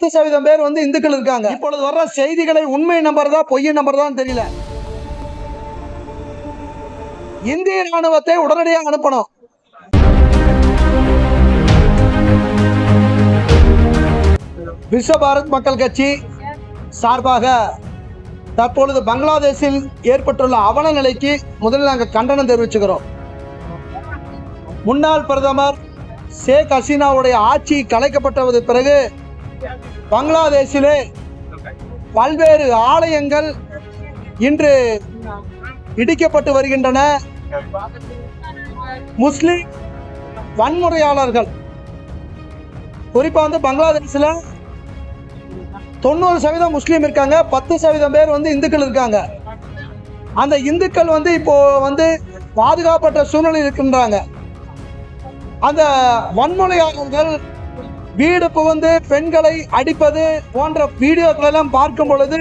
பத்து சதவீதம் பேர் வந்து இந்துக்கள் இருக்காங்க. இப்பொழுது வர்ற செய்திகளை உண்மை நம்பர் தான் பொய்யை நம்பர் தான் தெரியல. இந்திய ராணுவத்தை உடனடியாக அனுப்பணும். விஸ்வ பாரத் மக்கள் கட்சி சார்பாக தற்பொழுது பங்களாதேஷில் ஏற்பட்டுள்ள அவல நிலைக்கு முதலில் நாங்கள் கண்டனம் தெரிவிச்சுக்கிறோம். முன்னாள் பிரதமர் ஷேக் ஹசீனாவுடைய ஆட்சி கலைக்கப்பட்டது பிறகு பங்களாதேஷிலே பல்வேறு ஆலயங்கள் இன்று இடிக்கப்பட்டு வருகின்றன. முஸ்லிம் வன்முறையாளர்கள் குறிப்பாக வந்து பங்களாதேஷில் தொண்ணூறு சதவீதம் முஸ்லீம் இருக்காங்க பத்து சதவீதம் பேர் வந்து இந்துக்கள் இருக்காங்க. அந்த இந்துக்கள் வந்து இப்போ வந்து பாதுகாப்பற்ற சூழ்நிலை இருக்கின்றாங்க. அந்த வன்முறையாளர்கள் வீடு புகுந்து பெண்களை அடிப்பது போன்ற வீடியோக்கள் எல்லாம் பார்க்கும் பொழுது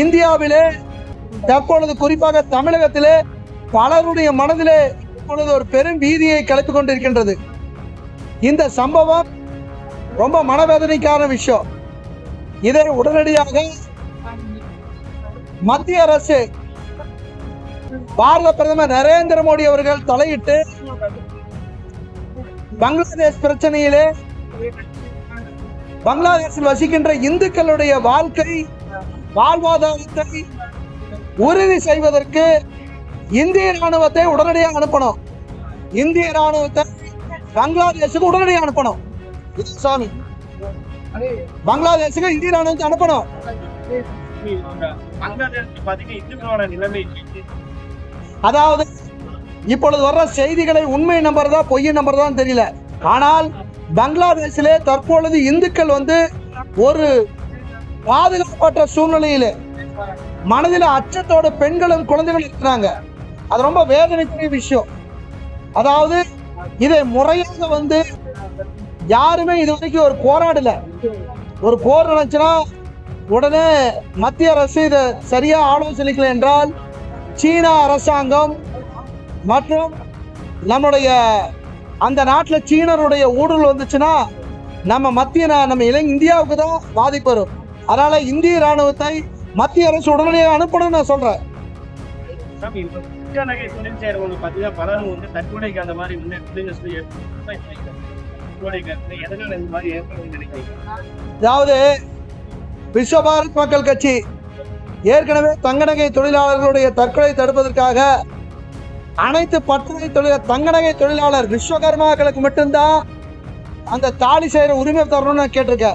இந்தியாவிலே தற்பொழுது குறிப்பாக தமிழகத்திலே பலருடைய மனதிலே இப்பொழுது ஒரு பெரும் பீதியை கிளப்பிக் கொண்டிருக்கின்றது. இந்த சம்பவம் ரொம்ப மனவேதனைக்கான விஷயம். இதை உடனடியாக மத்திய அரசு பாரத பிரதமர் நரேந்திர மோடி அவர்கள் தலையிட்டு பங்களாதேஷ் பிரச்சனையிலே பங்களாதேஷில் வசிக்கின்ற இந்துக்களுடைய வாழ்க்கை வாழ்வாதாரத்தை உறுதி செய்வதற்கு இந்திய ராணுவத்தை உடனடியாக அனுப்பணும். இந்திய ராணுவத்தை பங்களாதேஷுக்கு உடனடியாக அனுப்பணும். சாமி. பங்களாதேஷுக்கு இந்திய ராணுவத்தை அனுப்பணும். அதாவது இப்பொழுது வர்ற செய்திகளை உண்மை நம்பர் தான் பொய்ய நம்பர் தான் தெரியல. ஆனால் பங்களாதேஷிலே தற்பொழுது இந்துக்கள் வந்து ஒரு பாதுகாப்பற்ற சூழ்நிலையிலே மனதில் அச்சத்தோட பெண்களும் குழந்தைகளும் இருக்கிறாங்க. அது ரொம்ப வேதனைக்குரிய விஷயம். அதாவது இதை முறையாக வந்து யாருமே இது வரைக்கும் ஒரு போராடல. ஒரு போர் நடந்துச்சுன்னா உடனே மத்திய அரசு இதை சரியா ஆலோசனைக்கல என்றால் சீனா அரசாங்கம் மற்றும் நம்முடைய அந்த நாட்டில் சீனருடைய ஊடுருவல் வந்துச்சுன்னா நம்ம மத்திய நம்ம இளை இந்தியாவுக்கு தான் பாதிப்பு வரும். அதனால இந்திய ராணுவத்தை மத்திய அரசு உடனடியாக அனுப்பணும்னு நான் நினைக்கிறீங்க? அதாவது விஸ்வ பாரத் மக்கள் கட்சி ஏற்கனவே தங்கநகை தொழிலாளர்களுடைய தற்கொலை தடுப்பதற்காக அனைத்து பட்டறை தங்க நகை தொழிலாளர் விஸ்வகர்மாக்களுக்கு மட்டும்தான் அந்த தாலி செய்கிற உரிமை தரணும்னு கேட்டிருக்க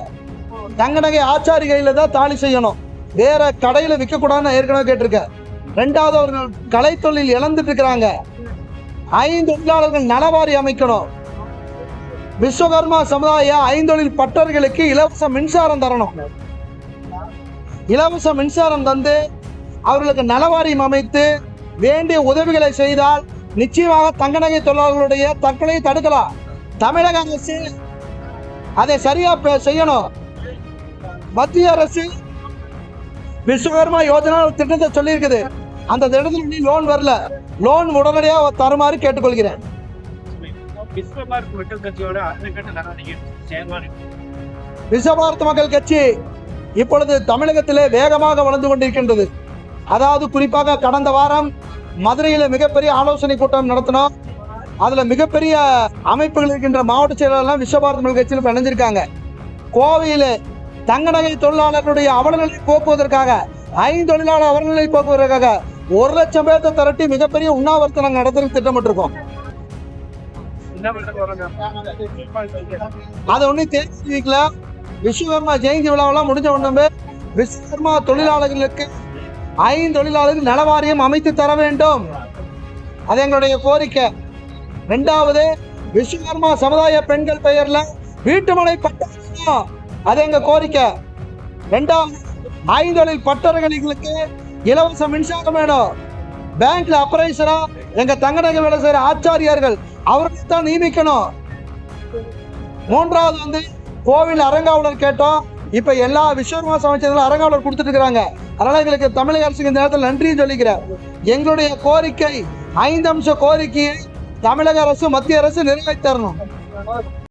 தங்க நகை ஆச்சாரி கையில் தான் தாலி செய்யணும். வேற கடையில் விற்கக்கூடாதுன்னு ஏற்கனவே கேட்டிருக்கேன். ரெண்டாவது அவர்கள் கலை தொழில் இழந்துட்டு இருக்கிறாங்க. ஐந்து தொழிலாளர்கள் நலவாரி அமைக்கணும். விஸ்வகர்மா சமுதாய ஐந்தொழில் பட்டர்களுக்கு இலவச மின்சாரம் தரணும். இலவச மின்சாரம் தந்து அவர்களுக்கு நலவாரியம் அமைத்து வேண்டிய உதவிகளை செய்தால் நிச்சயமாக தங்கநகை தொழிலாளர்களுடைய தற்கொலையை தடுக்கலாம். தமிழக அரசு அதை சரியா செய்யணும். மத்திய அரசு விஸ்வகர்மா யோஜனா திட்டத்தை சொல்லியிருக்குது. அந்த திட்டத்தில் லோன் வரல. லோன் உடனடியாக தருமாறு கேட்டுக்கொள்கிறேன். விஸ்வபாரத் மக்கள் கட்சியோட மக்கள் கட்சி இப்பொழுது தமிழகத்திலே வேகமாக வளர்ந்து கொண்டிருக்கின்றது. அதாவது குறிப்பாக கடந்த வாரம் மதுரையில் மிகப்பெரிய ஆலோசனை கூட்டம் நடத்தினோம். அதில் மிகப்பெரிய அமைப்புகள் இருக்கின்ற மாவட்ட செயலாளர்லாம் விஸ்வபாரத் கட்சியில் இணைஞ்சிருக்காங்க. கோவையில் தங்கநகை தொழிலாளர்களுடைய அவலநிலை போக்குவதற்காக ஐந்து தொழிலாளர் அவலநிலை போக்குவதற்காக ஒரு லட்சம் பேர்த்த திரட்டி மிகப்பெரிய உண்ணாவிரத்தை நாங்கள் நடத்துறதுக்கு திட்டமிட்டிருக்கோம். அது அதை ஒன்றும் தெரிவிக்கல விஸ்வகர்மா ஜெயந்தி விழாவெல்லாம் முடிஞ்ச உடனே விஸ்வகர்மா தொழிலாளர்களுக்கு ஐந்து தொழிலாளர்கள் நலவாரியம் அமைத்து தர வேண்டும். அது எங்களுடைய கோரிக்கை. ரெண்டாவது விஸ்வகர்மா சமுதாய பெண்கள் பெயர்ல வீட்டுமனை பட்டா அது எங்க கோரிக்கை. ரெண்டாவது ஐந்தொழில் பட்டறைகளுக்கு இலவச மின்சாரம் வேணும். பேங்க்ல அப்ரைசரா எங்க தங்கநகை வேலை செய்யற ஆச்சாரியார்கள் அவர்களை தான் நியமிக்கணும். மூன்றாவது வந்து கோவில் அரங்காவலர் கேட்டோம். இப்ப எல்லா விஸ்வகர்மா சமைச்சதுல அரங்காவலர் கொடுத்துட்டு இருக்காங்க அதனால எங்களுக்கு தமிழக அரசுக்கு இந்த நேரத்தில் நன்றியும் சொல்லிக்கிறேன். எங்களுடைய கோரிக்கை ஐந்து அம்ச கோரிக்கையை தமிழக அரசு மத்திய அரசு நிறைவேற்றி தரணும்